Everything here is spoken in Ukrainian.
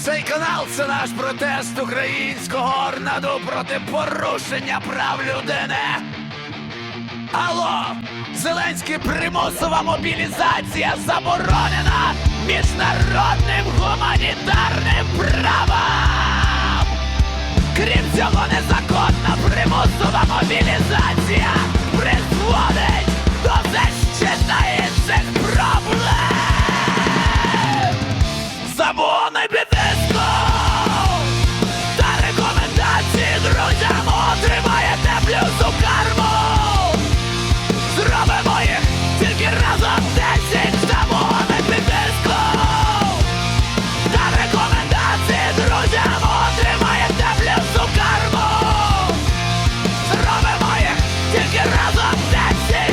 Цей канал це наш протест українського орнаду проти порушення прав людини. Алло! Зеленський примусова мобілізація заборонена міжнародним гуманітарним правом! Крім цього, незаконна примусова мобілізація Club Sensei